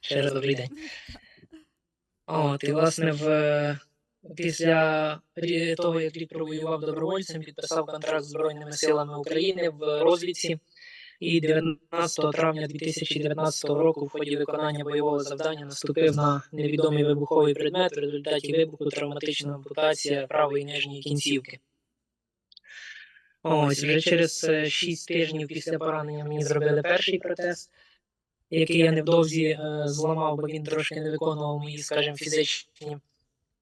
Ще раз добрий день. От, і власне, в, після того, як рік провоював добровольцем, підписав контракт з Збройними силами України в розвідці. І 19 травня 2019 року в ході виконання бойового завдання наступив на невідомий вибуховий предмет. В результаті вибуху травматична ампутація правої нижньої кінцівки. Ось вже через 6 тижнів після поранення мені зробили перший протез, який я невдовзі е, зламав, бо він трошки не виконував мої, скажімо, фізичні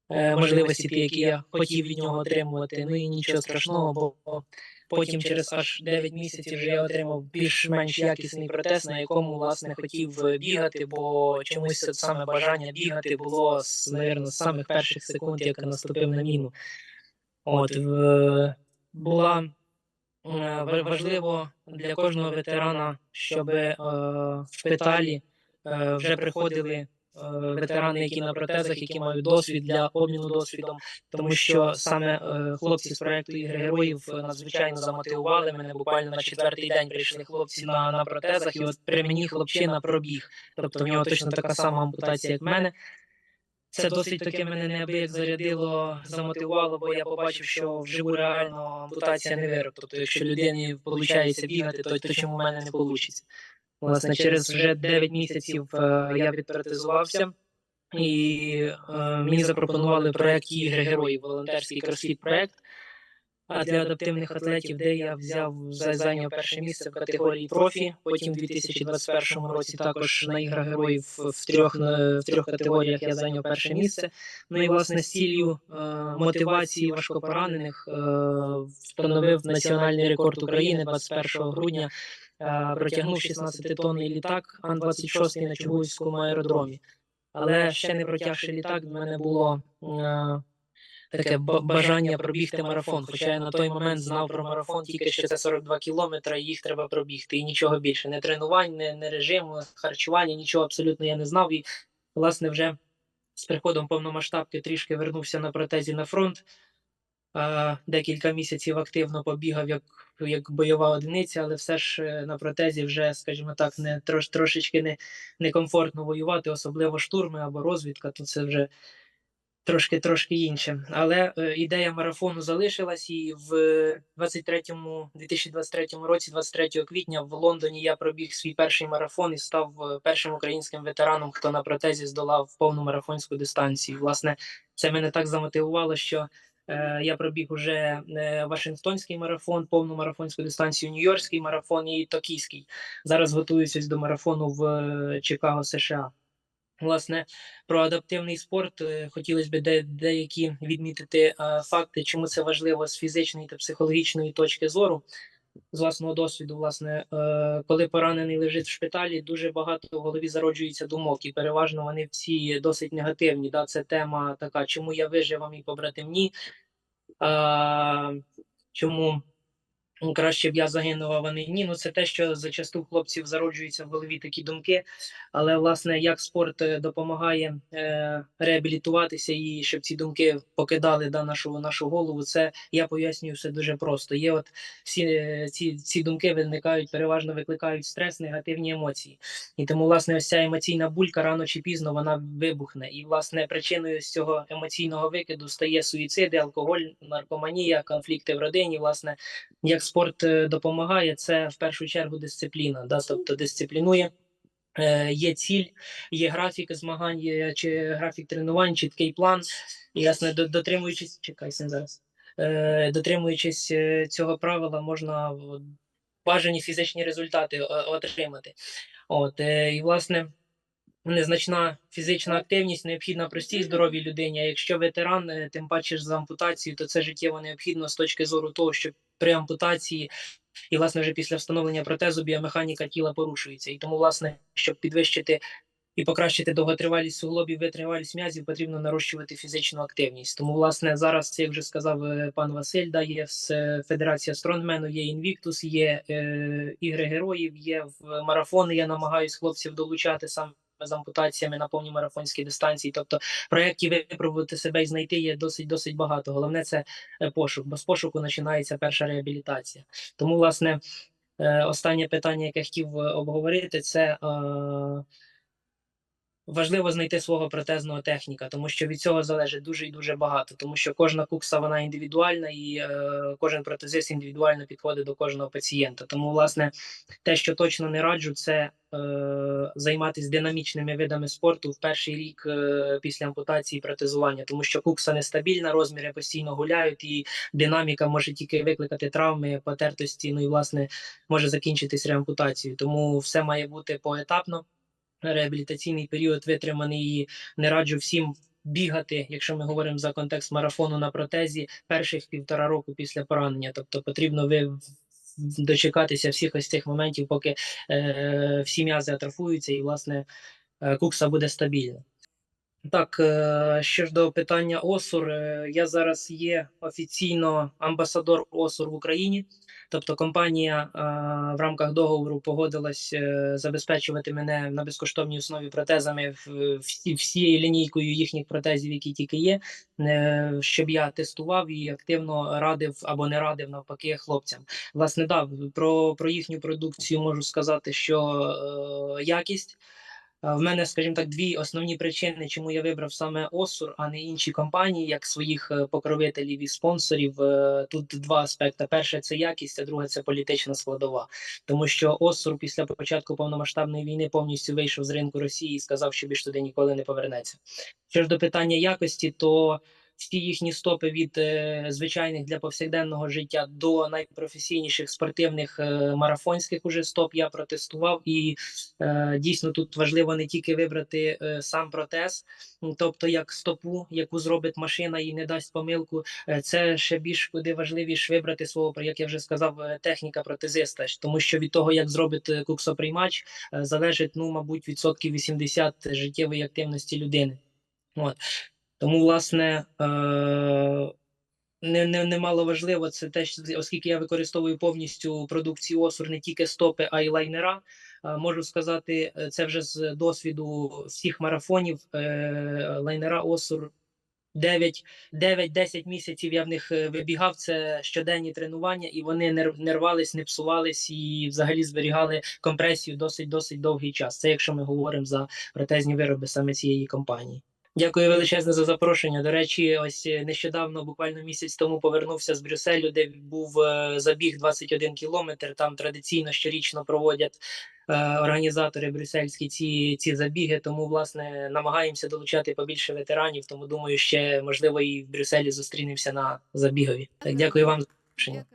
е, можливості, ті, які я хотів від нього отримувати. Ну і нічого страшного, бо потім через аж 9 місяців вже я отримав більш-менш якісний протез, на якому власне хотів е, бігати, бо чомусь це саме бажання бігати було з, навірно, з самих перших секунд, як наступив на міну. От в, була важливо для кожного ветерана, щоб е, в шпиталі е, вже приходили е, ветерани, які на протезах, які мають досвід для обміну досвідом, тому що саме е, хлопці з проекту ігри героїв е, надзвичайно замотивували мене. Буквально на четвертий день прийшли хлопці на, на протезах, і от при мені хлопчина пробіг. Тобто в нього точно така сама ампутація, як в мене. Це досить таки мене неабияк зарядило, замотивувало, бо я побачив, що вживу реально ампутація не вирок. Тобто, якщо людині виходить бігати, то, то чому в мене не вийде? Власне, через вже 9 місяців е, я відпротезувався, і е, мені запропонували проект ігри героїв, волонтерський кросфіт проект. А для адаптивних атлетів, де я взяв за- зайняв перше місце в категорії профі. Потім в 2021 році також на іграх героїв в трьох в трьох категоріях я зайняв перше місце. Ну і власне з ціллю е, мотивації важкопоранених е, встановив національний рекорд України 21 грудня. е, Протягнув 16-тонний літак Ан-26 на Чугуївському аеродромі. Але ще не протягши літак, в мене було е, таке бажання пробігти марафон. Хоча я на той момент знав про марафон тільки що це 42 кілометри, і їх треба пробігти, і нічого більше. Не тренувань, не, не режиму, харчування, нічого абсолютно я не знав. І власне вже з приходом повномасштабки трішки вернувся на протезі на фронт. А, декілька місяців активно побігав як, як бойова одиниця, але все ж е, на протезі вже, скажімо так, не трош, трошечки не, некомфортно воювати, особливо штурми або розвідка, то це вже трошки трошки інше. Але е, ідея марафону залишилась, і в 23-му, 2023 році, 23 квітня, в Лондоні я пробіг свій перший марафон і став е, першим українським ветераном, хто на протезі здолав повну марафонську дистанцію. Власне, це мене так замотивувало, що е, я пробіг уже е, Вашингтонський марафон, повну марафонську дистанцію, Нью-Йоркський марафон і Токійський. Зараз готуюся до марафону в е, Чикаго, США. Власне, про адаптивний спорт е, хотілося б де, деякі відмітити е, факти, чому це важливо з фізичної та психологічної точки зору. З власного досвіду, власне, е, коли поранений лежить в шпиталі, дуже багато в голові зароджується думок, і переважно вони всі досить негативні. Да? Це тема така, чому я вижив, а мій побратим ні. А, чому ну, краще б я загинув, а вони ні. Ну це те, що зачасту хлопців зароджуються в голові такі думки. Але власне, як спорт е, допомагає е, реабілітуватися і щоб ці думки покидали да, нашу нашу голову, це я пояснюю все дуже просто. Є от всі е, ці, ці думки виникають, переважно викликають стрес, негативні емоції. І тому, власне, ось ця емоційна булька рано чи пізно вона вибухне. І власне причиною з цього емоційного викиду стає суїциди, алкоголь, наркоманія, конфлікти в родині. Власне, як спорт е, допомагає, це в першу чергу дисципліна, да, тобто дисциплінує. Е, Є ціль, є графік змагань, є чи графік тренувань, чіткий план. І ясно, дотримуючись, чекай зараз. Е, дотримуючись цього правила, можна бажані фізичні результати отримати. От і власне. Незначна фізична активність необхідна простій здоровій людині. А якщо ветеран, тим паче ж з ампутацією, то це життєво необхідно з точки зору того, що при ампутації і, власне, вже після встановлення протезу біомеханіка тіла порушується. І тому, власне, щоб підвищити і покращити довготривалість суглобів, витривалість м'язів, потрібно нарощувати фізичну активність. Тому, власне, зараз, як вже сказав е, пан Василь, да, є с- Федерація Стронгмену, є Інвіктус, є е, ігри героїв, є в марафони. Я намагаюсь хлопців долучати саме з ампутаціями на повній марафонській дистанції. Тобто проєктів випробувати себе і знайти є досить досить багато. Головне це е, пошук, бо з пошуку починається перша реабілітація. Тому, власне, е, останнє питання, яке хотів е, обговорити, це важливо знайти свого протезного техніка, тому що від цього залежить дуже і дуже багато, тому що кожна кукса вона індивідуальна і е, кожен протезист індивідуально підходить до кожного пацієнта. Тому, власне, те, що точно не раджу, це займатися динамічними видами спорту в перший рік е, після ампутації протезування, тому що кукса нестабільна, розміри постійно гуляють, і динаміка може тільки викликати травми, потертості, ну і власне може закінчитись реампутацією. Тому все має бути поетапно. Реабілітаційний період витриманий і не раджу всім бігати, якщо ми говоримо за контекст марафону на протезі, перших півтора року після поранення. Тобто потрібно ви дочекатися всіх ось цих моментів, поки е, всі м'язи атрофуються, і власне е, кукса буде стабільна. Так, е, що ж до питання ОСУР, е, я зараз є офіційно амбасадор ОСУР в Україні. Тобто компанія е, в рамках договору погодилась забезпечувати мене на безкоштовній основі протезами всією лінійкою їхніх протезів, які тільки є, щоб я тестував і активно радив або не радив навпаки хлопцям. Власне, да, про, про їхню продукцію можу сказати, що якість. В мене, скажімо так, дві основні причини, чому я вибрав саме Осур, а не інші компанії, як своїх е, покровителів і спонсорів. Е, Тут два аспекти: перше це якість, а друге це політична складова. Тому що Осур після початку повномасштабної війни повністю вийшов з ринку Росії і сказав, що більш туди ніколи не повернеться. Що ж до питання якості, то всі їхні стопи від е, звичайних для повсякденного життя до найпрофесійніших спортивних е, марафонських уже стоп я протестував. І е, дійсно тут важливо не тільки вибрати е, сам протез, тобто як стопу, яку зробить машина і не дасть помилку. Е, це ще більш куди важливіше вибрати свого, як я вже сказав, е, техніка протезиста, тому що від того, як зробить е, куксоприймач, е, залежить, ну, мабуть, відсотків 80 життєвої активності людини. От. Тому, власне, е, не, не, немало важливо це те, оскільки я використовую повністю продукцію ОСУР не тільки стопи, а й лайнера. е, Можу сказати, е, це вже з досвіду всіх марафонів. Лайнера ОСУР 9 9-10 місяців я в них вибігав. Це щоденні тренування, і вони не рвались, не псувались і взагалі зберігали компресію досить досить довгий час. Це якщо ми говоримо за протезні вироби саме цієї компанії. Дякую величезне за запрошення. До речі, ось е, нещодавно, буквально місяць тому, повернувся з Брюсселю, де був е, забіг 21 кілометр. Там традиційно щорічно проводять е, організатори брюссельські ці, ці забіги. Тому, власне, намагаємося долучати побільше ветеранів. Тому думаю, ще можливо і в Брюсселі зустрінемося на забігові. Так, дякую вам за запрошення.